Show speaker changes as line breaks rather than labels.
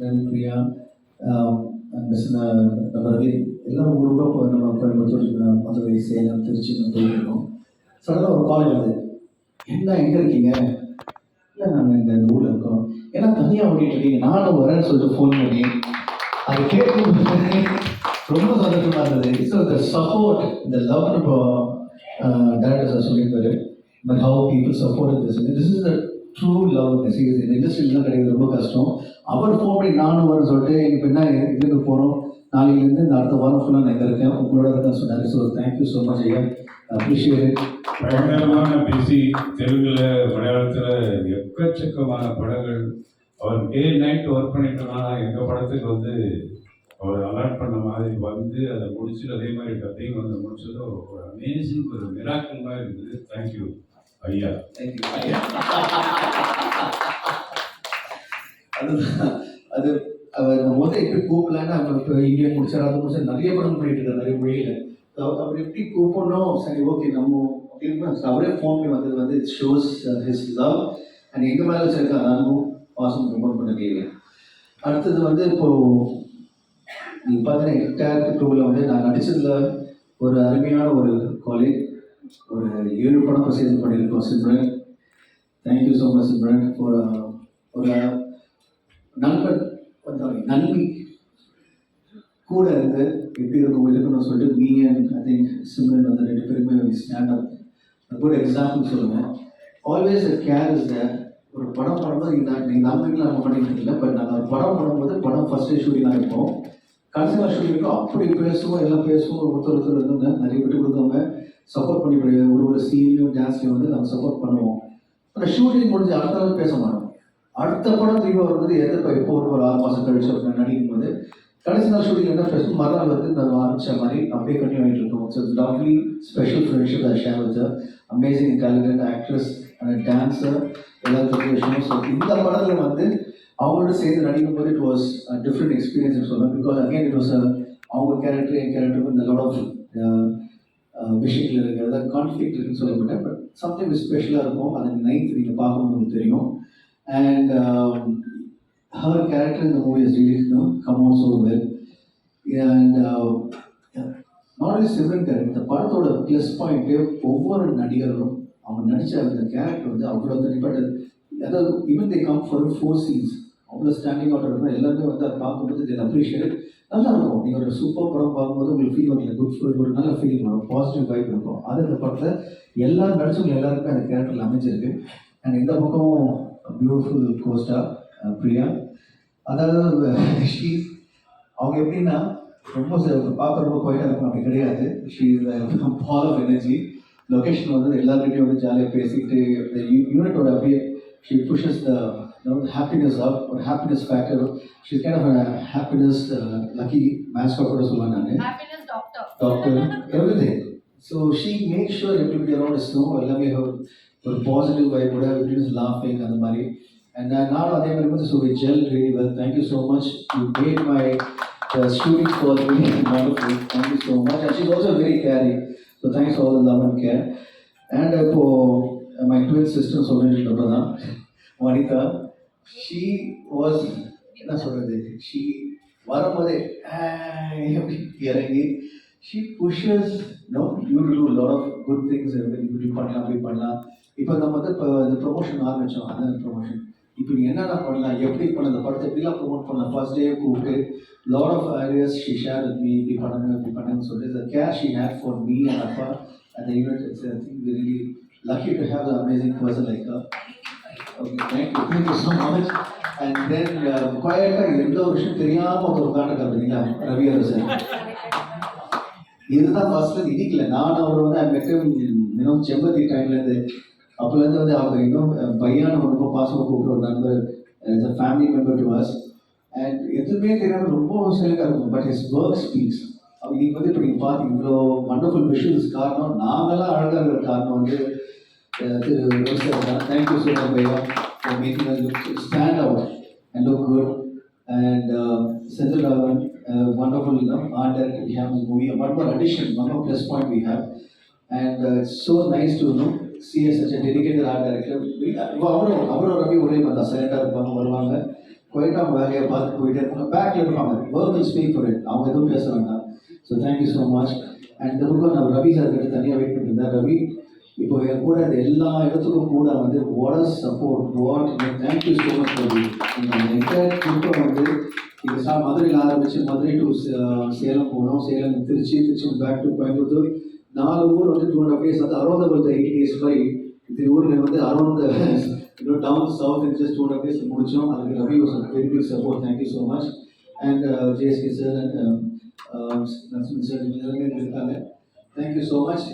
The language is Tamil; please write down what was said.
பிரியா நபர்கள் எல்லாம் ஊருக்கும் நம்ம கோயம்புத்தூர் மதுரை சேலம் திருச்சி நம்ம போயிருக்கோம். சடனாக ஒரு கால் வருது என்ன எங்கே இருக்கீங்க? இல்லை நாங்கள் இந்த ஊரில் இருக்கோம். ஏன்னா தனியாக ஓடிட்டு இருக்கீங்க. நானும் வரேன்னு சொல்லிட்டு ஃபோன் பண்ணி அது கேட்கும் ரொம்ப சந்தோஷமாக இருந்தது. ஸோ த சப்போர்ட் இந்த லவ் இப்போ டேரக்டர் சார் சொல்லியிருந்தாரு. But how people support this this is the true love message இந்த இண்டஸ்ட்ரியிலாம் கிடைக்கிறது ரொம்ப கஷ்டம். அவர் ஃபோன் பண்ணி நானும் வரேன் சொல்லிட்டு இப்போ என்ன இதுக்கு போகிறோம் நாளையிலேருந்து இந்த அடுத்த வாரம் ஃபுல்லாக நான் இங்கே இருக்கேன். உங்களோட இருக்கேன் சொன்னார் so thank you so much ஐயா. அப்ரிஷியேட்
பயங்கரமான பிஸி தெலுங்குல மலையாளத்துல எக்கச்சக்கமான படங்கள். அவர் டே நைட் ஒர்க் பண்ணிட்டு இருந்தா எங்க படத்துக்கு வந்து அவர் அலர்ட் பண்ண மாதிரி வந்து அதை முடிச்சு அதே மாதிரி டப்பிங் வந்து முடிச்சதும் ஒரு அமேசிங் ஒரு மிராக்கிள் மாதிரி இருக்குது தேங்க்யூ ஐயா.
தேங்க்யூ அது அது அவர் முதல்ல எப்படி கூப்பிடலான்னு அவங்க இப்போ இந்தியா முடிச்சார் அது முடிச்சார். நிறைய படம் பண்ணிட்டு இருக்காரு நிறைய மொழியில். அப்படி எப்படி கூப்பிடணும்? சரி ஓகே நம்ம அப்படின்னு அவரே ஃபோன் பண்ணி வந்தது வந்து it shows his love and எங்கள் மேலே வச்சிருக்க அந்த பாசம் ப்ரமோட் பண்ண முடியல. அடுத்தது வந்து இப்போ நீங்கள் பார்த்தீங்கன்னா எட்டாயிரத்து டூவில் வந்து நான் நடிச்சதுல ஒரு அருமையான ஒரு காலேஜ் ஒரு ஏழு படம் ப்ரொசீஜர் பண்ணியிருக்கோம் Simran. Thank you so much Simran ஒரு ஒரு uh, நண்பன் sorry, நன்றி கூட இருந்து எப்படி இருக்கும் இருக்கணும்னு சொல்லிட்டு me and I think Simran வந்து ரெண்டு பேருமே ஸ்டாண்ட் அப் குட் எக்ஸாம்பிள் சொல்லுவேன் always a care is there ஒரு படம் படம்போது நீங்கள் நீங்கள் நம்பிக்கையில் நம்ம பண்ணிட்டு இல்லை பட் நாங்கள் ஒரு படம் பண்ணும்போது படம் ஃபர்ஸ்ட் டே ஷூட்டிங்காக இருப்போம். கடைசி வருஷம் இருக்கும் அப்படி பேசுவோம் எல்லாம் பேசுவோம் ஒருத்தர் ஒருத்தர் வந்து நிறைய விட்டு கொடுக்காம சப்போர்ட் பண்ணி ஒரு ஒரு சீன்லையும் டான்ஸ்லையும் வந்து நாங்கள் சப்போர்ட் பண்ணுவோம். ஆனால் ஷூட்டிங் முடிஞ்சு அடுத்த பேச மாட்டோம். அடுத்த படம் திரும்பி வரும்போது எதிர்ப்பா இப்போ ஒரு ஒரு ஆறு மாதம் கழிச்சு அப்படின்னு நடிக்கும் போது கடைசி நாள் ஷூட்டிங் என்ன பேசும் மறுநாள் வந்து நம்ம ஆரம்பிச்ச மாதிரி அப்படியே கண்டினியூ ஆகிட்டு இருக்கோம். So lovely special friendship I share with amazing talented actress and dancer எல்லாத்துக்கும் விஷயம் ஸோ இந்த படத்தில் வந்து அவங்களோட சேர்ந்து நடிக்கும் போது இட் வாஸ் டிஃப்ரெண்ட் எக்ஸ்பீரியன்ஸ் சொல்லுவேன் பிகாஸ் அகைன் இட் வாஸ் அவங்க கேரக்டர் என் கேரக்டருக்கு இந்த லாட் ஆஃப் uh, uh, விஷயங்கள் இருக்குது அதாவது இருக்குன்னு சொல்ல மாட்டேன். பட் சம்திங் ஸ்பெஷலாக இருக்கும். அதை நைன்த் நீங்கள் பார்க்கணும் அண்ட் ஹவர் கேரக்டர் இந்த movie is really come on so well and not is Sivan character இந்த படத்தோட ப்ளஸ் பாயிண்ட்டே ஒவ்வொரு நடிகரும் அவங்க நடித்த அந்த கேரக்டர் வந்து அவ்வளோ தனிப்பட்டது அதாவது even they come for four scenes அவ்வளோ ஸ்டாண்டிங் அவுட் இருக்கும் எல்லாருமே வந்து அதை பார்க்கும்போது இதை அப்ரிஷியேட் நல்லா இருக்கும். நீங்கள் ஒரு சூப்பர் படம் பார்க்கும்போது உங்களுக்கு ஃபீல் வரல குட் ஃபீல் ஒரு நல்ல ஃபீலிங் வரும் பாசிட்டிவ் வைப் இருக்கும். அது இந்த படத்தில் எல்லா நடிச்சவங்க எல்லாருக்குமே அந்த கேரக்டரில் அமைஞ்சிருக்கு. அண்ட் இந்த பக்கம் பியூட்டிஃபுல் கோஸ்டா பிரியா அதாவது ஷீ அவங்க எப்படின்னா ரொம்ப பார்க்க ரொம்ப குவைட்டாக இருக்கும் அப்படி கிடையாது. She full of energy location வந்து எல்லாருக்கிட்டையும் வந்து ஜாலியாக பேசிக்கிட்டு இந்த யூனிட்டோட அப்படியே she pushes the happiness up ஒரு happiness factor she kind of happiness lucky mascot கூட சொல்லுவேன் நான்.
Happiness doctor.
doctor, everything. So she makes sure everybody around is know எல்லாமே ஒரு பாசிட்டிவ் வைபோட everybody is laughing அந்த மாதிரி. அண்ட் நானும் அதே மாதிரி வந்து so we gel really well thank you so much you made my students for really wonderful thank you so much and she's also very caring so thanks all love and care and இப்போது மை ட்வின் சிஸ்டர் சொல்லிட்டு தான் வனிதா ஷீ வாஸ் என்ன சொல்கிறது ஷீ வரும்போதே "ஆய்" இறங்கி? She pushes no you to do lot of good things இப்படி பண்ணலாம் அப்படி பண்ணலாம். இப்போ நம்ம வந்து இப்போ இந்த ப்ரொமோஷன் ஆரம்பித்தோம் அந்த ப்ரொமோஷன் இப்போ நீ என்னென்ன பண்ணலாம் எப்படி பண்ண இந்த படத்தை எப்படிலாம் ப்ரொமோட் பண்ணலாம்? ஃபர்ஸ்ட் டே கூப்பிட்டு lot of areas she share with me இப்படி பண்ணுங்க இப்படி பண்ணுங்கன்னு சொல்லி the care she had for me and அப்பா அந்த unit it's I think very lucky to have amazing person like okay thank you thank you so much and then குவாய்டாக எந்த ஒரு விஷயம் தெரியாமல் ஒரு உட்காந்துருக்காரு பார்த்தீங்களா ரவி சார் இதுதான் ஃபர்ஸ்ட்ல இடிக்கல நான் அவர் வந்து மெட்டும் இன்னும் செம்பத்தி டைம்லேருந்து அப்போலேருந்து வந்து அவங்க இன்னும் பையான ரொம்ப பாசமாக கூப்பிட்டு ஒரு நண்பர் is a family member to us and எதுவுமே தெரியாமல் ரொம்ப சிலக்காக இருக்கும். பட் ஹிஸ் ஒர்க் ஸ்பீக்ஸ் அவங்க நீங்கள் வந்து இப்போ நீங்கள் பார்த்து இவ்வளோ வண்டர்ஃபுல் விஷுவல்ஸ் காரணம் நாங்களாம் அழகாக இருக்கிற காரணம் வந்து Thiru thank you so much Bhaiya for making stand out and look good and uh, Senthil Ravan, uh, wonderful you know, art director we have in the movie. One more addition, one more plus point we have. And uh, it's so nice to you know, see such a dedicated art director. We- அவரும் அவரும் ரவி ஒரே மாதிரி தான் சைலண்டாக இருப்பாங்க வருவாங்க போயிட்டு அவங்க வேலையை பார்த்து போயிட்டே இருப்பாங்க பேக்கில் இருப்பாங்க வேர்பல் ஸ்பீக் ஃபார் இட் அவங்க எதுவும் பேச வேண்டாம் so thank you so much and இந்த பக்கம் நான் ரவி சார் கிட்ட தனியாக வெயிட் பண்ணியிருந்தேன் ரவி இப்போ என் கூட இந்த எல்லா இடத்துக்கும் கூட வந்து what support what thank you so much for entire வந்து இது சார் மதுரையில் ஆரம்பிச்சு மதுரை டு uh, சேலம் போனோம். சேலம் திருச்சி திருச்சி பேக் டு கோயம்புத்தூர் நாலு ஊர் வந்து டூ ஹண்ட்ரட் டேஸ் வந்து அரௌண்ட் வந்து எயிட்டி டேஸ் இது ஊரில் வந்து அரௌண்ட் இன்னும் down south and just two hundred days முடிச்சோம். அதுக்கு Ravi was very big support thank you so much and JSK sir and Narasimhan sir எல்லாருமே இருக்காங்க. Thank you so much